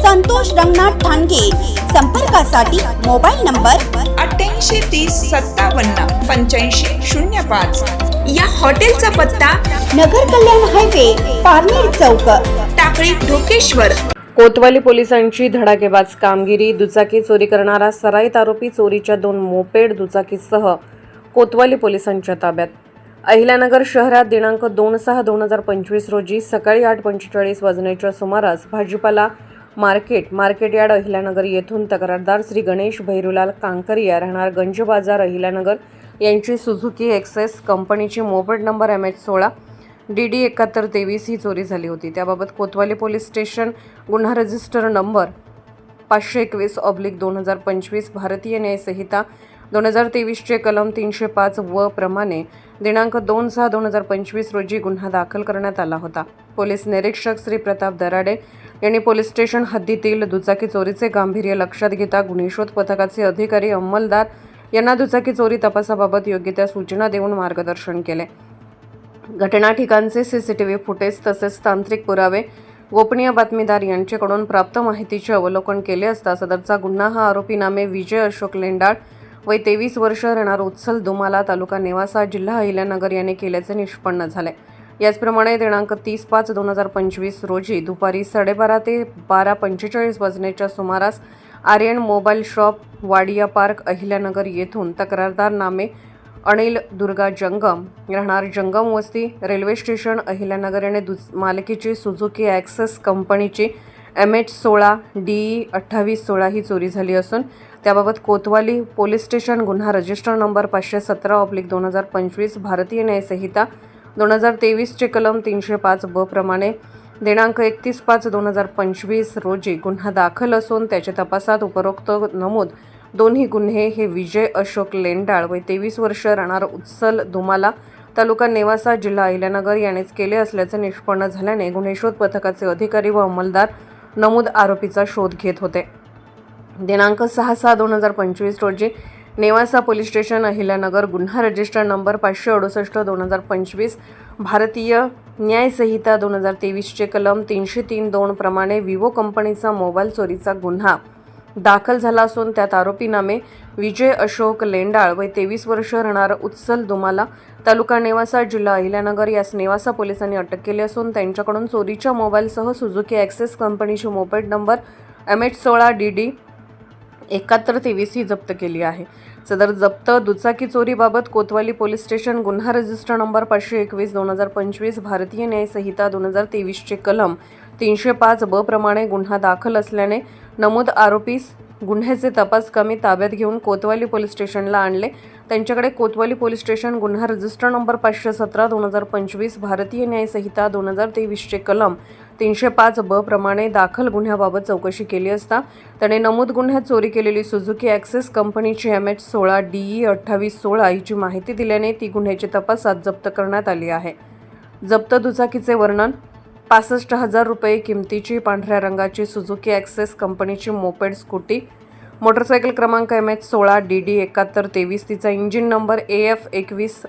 संतोष रंगनाथ ठाणगे. संपर्कासाठी mobile number अठ्ठ्याऐंशी तीस सत्तावन्न पंच्याऐंशी शून्य पाच. या हॉटेलचा पत्ता नगर कल्याण हायवे पारनेर चौक. टाकळी ढोकेश्वर. कोतवाली पोलिसांची धडाकेबाज कामगिरी दुचाकी चोरी करणारा सराईत आरोपी चोरीच्या दोन मोपेड दुचाकीसह कोतवाली पोलिसांच्या ताब्यात. अहिल्यानगर शहरात दिनांक दोन सहा दोन हजार पंचवीस रोजी सकाळी आठ पंचेचाळीस वाजण्याच्या सुमारास भाजीपाला मार्केट मार्केट यार्ड अहिल्यानगर येथून तक्रारदार श्री गणेश भैरूलाल कांकरिया राहणार गंज बाजार अहिल्यानगर. यांची सुझुकी एक्सेस कंपनीची मोपेड नंबर एम एच सोळा. डी डी एकाहत्तर तेवीस ही चोरी झाली होती. त्याबाबत कोतवाली पोलीस स्टेशन गुन्हा रजिस्टर नंबर पाचशे एकवीस ऑब्लिक दोन हजार पंचवीस भारतीय न्यायसंहिता दोन हजार तेवीसचे कलम तीनशे पाच व प्रमाणे दिनांक दोन सहा दोन हजार पंचवीस रोजी गुन्हा दाखल करण्यात आला होता. पोलीस निरीक्षक श्री प्रताप दराडे यांनी पोलीस स्टेशन हद्दीतील दुचाकी चोरीचे गांभीर्य लक्षात घेता गुन्हेशोध पथकाचे अधिकारी अंमलदार यांना दुचाकी चोरी तपासाबाबत योग्य त्या सूचना देऊन मार्गदर्शन केले. घटना ठिकाणचे सीसीटीव्ही फुटेज तसेच तांत्रिक पुरावे गोपनीय बातमीदार यांच्याकडून प्राप्त माहितीचे अवलोकन केले असता सदरचा गुन्हा हा आरोपी नामे विजय अशोक लेंडाळ वय तेवीस वर्ष राहणार उत्सल दुमाला तालुका नेवासा जिल्हा अहिल्यानगर याने केल्याचे निष्पन्न झाले. याचप्रमाणे दिनांक तीस पाच दोन हजार पंचवीस रोजी दुपारी साडेबारा ते बारा पंचेचाळीस वाजण्याच्या सुमारास Aryan mobile shop Wadia park Ahilyanagar येथून तक्रारदार नामे अनिल दुर्गा जंगम राहणार जंगम वस्ती रेल्वे स्टेशन अहिल्यानगर याने दुस मालकीची सुझुकी ॲक्सेस कंपनीची एम एच सोळा डी अठ्ठावीस सोळा ही चोरी झाली असून त्याबाबत कोतवाली पोलीस स्टेशन गुन्हा रजिस्टर नंबर पाचशे सतरा ऑब्लिक दोन हजार पंचवीस भारतीय न्यायसंहिता दोन हजार तेवीसचे कलम तीनशे पाच ब प्रमाणे दिनांक एकतीस पाच दोन हजार पंचवीस रोजी गुन्हा दाखल असून त्याच्या तपासात उपरोक्त नमूद दोन्ही गुन्हे हे विजय अशोक लेंडाळ व तेवीस वर्ष राहणार उत्सल दुमाला तालुका नेवासा जिल्हा अहिल्यानगर यानेच केले असल्याचे निष्पन्न झाल्याने गुन्हे शोध पथकाचे अधिकारी व अंमलदार नमूद आरोपीचा शोध घेत होते. दिनांक सहा सहा दोन हजार पंचवीस रोजी नेवासा पोलीस स्टेशन अहिल्यानगर गुन्हा रजिस्टर नंबर पाचशे अडुसष्ट दोन हजार पंचवीस भारतीय न्यायसंहिता दोन हजार तेवीसचे कलम तीनशे तीन दोन प्रमाणे विवो कंपनीचा मोबाईल चोरीचा गुन्हा दाखल झाला असून त्यात आरोपी नामे विजय अशोक लेंडाळ व तेवीस वर्ष राहणार उत्सल दुमाला तालुका नेवासा जिल्हा अहिल्यानगर यास नेवासा पोलिसांनी अटक केली असून त्यांच्याकडून चोरीच्या मोबाईलसह सुझुकी ॲक्सेस कंपनीची मोपेड नंबर एम एच सोळा डी डी एकाहत्तर तेवीस ही जप्त केली आहे. सदर जप्त दुचाकी चोरीबाबत कोतवाली पोलीस स्टेशन गुन्हा रजिस्टर नंबर पाचशे एकवीस दोन हजार पंचवीस भारतीय न्यायसंहिता दोन हजार तेवीसचे कलम तीनशे पाच ब प्रमाणे गुन्हा दाखल असल्याने नमूद आरोपीस गुन्ह्याचे तपास कमी ताब्यात घेऊन कोतवाली पोलीस स्टेशनला आणले. त्यांच्याकडे कोतवाली पोलीस स्टेशन गुन्हा रजिस्टर नंबर पाचशे सतरा दोन हजार पंचवीस भारतीय न्यायसंहिता दोन हजार तेवीसचे कलम तीनशे पाच ब प्रमाणे दाखल गुन्ह्याबाबत चौकशी केली असता त्याने नमूद गुन्ह्यात चोरी केलेली सुझुकी ॲक्सेस कंपनीची एम एच सोळा डी ई अठ्ठावीस सोळा हिची माहिती दिल्याने ती गुन्ह्याची तपासात जप्त करण्यात आली आहे. जप्त दुचाकीचे वर्णन पासष्ट हजार रुपये किमतीची पांढऱ्या रंगाची सुझुकी ॲक्सेस कंपनीची मोपेड स्कूटी मोटरसायकल क्रमांक एम एच सोळा डी डी एकाहत्तर तेवीस तिचा इंजिन नंबर ए एफ एकवीस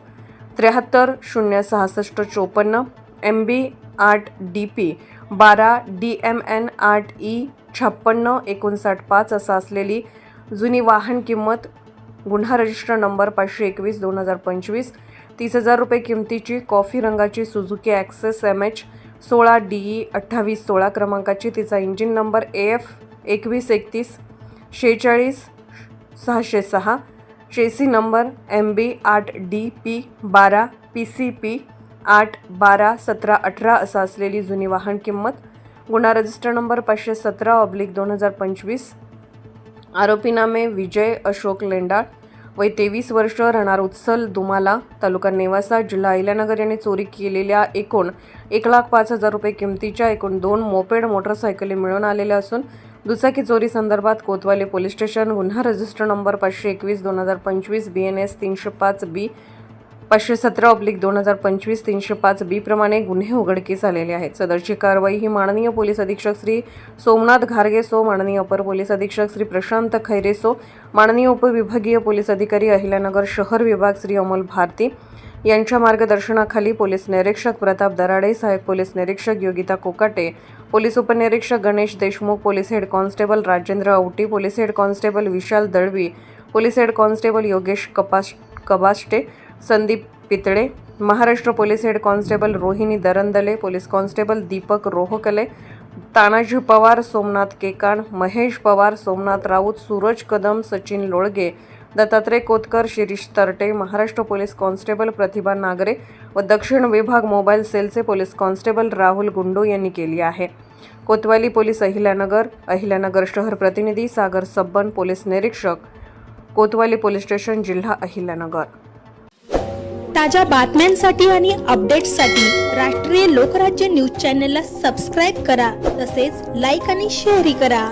त्र्याहत्तर शून्य सहासष्ट चोपन्न एम बी आठ डी पी बारा डी एम एन आठ ई छप्पन्न एकोणसाठ पाच असा असलेली जुनी वाहन किंमत गुन्हा रजिस्टर नंबर पाचशे एकवीस दोन हजार पंचवीस तीस हजार रुपये किमतीची कॉफी रंगाची सुझुकी ॲक्सेस एम एच सोळा डी ई अठ्ठावीस सोळा क्रमांकाची तिचा इंजिन नंबर ए एफ एकवीस एकतीस शेहेचाळीस सहाशे सहा चेसी नंबर एम बी आठ डी पी बारा पी सी पी आठ बारा सतरा अठरा असा असलेली जुनी वाहन किंमत. गुन्हा रजिस्टर नंबर पाचशे सतरा ऑब्लिक दोन हजार पंचवीस. आरोपी नामे विजय अशोक लेंडाळ. वय तेवीस वर्ष राहणार उत्सल दुमाला तालुका नेवासा जिल्हा अहिल्यानगर यांनी चोरी केलेल्या एकूण एक लाख पाच हजार रुपये किमतीच्या एकूण दोन मोपेड मोटरसायकली मिळून आलेल्या असून दुचाकी चोरी संदर्भात कोतवाली पोलीस स्टेशन गुन्हा रजिस्टर नंबर पाचशे एकवीस दोन हजार पंचवीस बी एन एस तीनशे पाच बी पाचशे सतरा ऑब्लिक दोन हजार पंचवीस तीनशे पाच बी प्रमाणे गुन्हे उघडकीस आलेले आहेत. सदरची कारवाई ही माननीय पोलीस अधीक्षक श्री सोमनाथ घारगे सो माननीय अपर पोलीस अधीक्षक श्री प्रशांत खैरे सो माननीय उपविभागीय पोलीस अधिकारी अहिल्यानगर शहर विभाग श्री अमोल भारती यांच्या मार्गदर्शनाखाली पोलीस निरीक्षक प्रताप दराडे सहाय्यक पोलीस निरीक्षक योगिता कोकाटे पोलीस उपनिरीक्षक Ganesh Deshmukh police head constable Rajendra Auti police head constable Vishal Dalvi police head constable Yogesh Kapash Kabaste Sandeep Pitale Maharashtra police head constable Rohini Darandale police constable Deepak Rohakale Tanaji Pawar Somnath Kekan Mahesh Pawar Somnath Raut Suraj Kadam Sachin Lolage Dattatray Kotkar Shirish Tarte Maharashtra police constable Pratibha Nagare व दक्षिण विभाग mobile सेलचे police constable Rahul Gundu यांनी केली आहे. कोतवाली police Ahilyanagar Ahilyanagar शहर प्रतिनिधी सागर Sabban police निरीक्षक कोतवाली पोलीस स्टेशन जिल्हा अहिल्यानगर. ताज्या बातम्यांसाठी आणि अपडेट्ससाठी राष्ट्रीय लोकराज्य न्यूज चॅनलला सबस्क्राईब करा तसेच लाईक आणि शेअरही करा.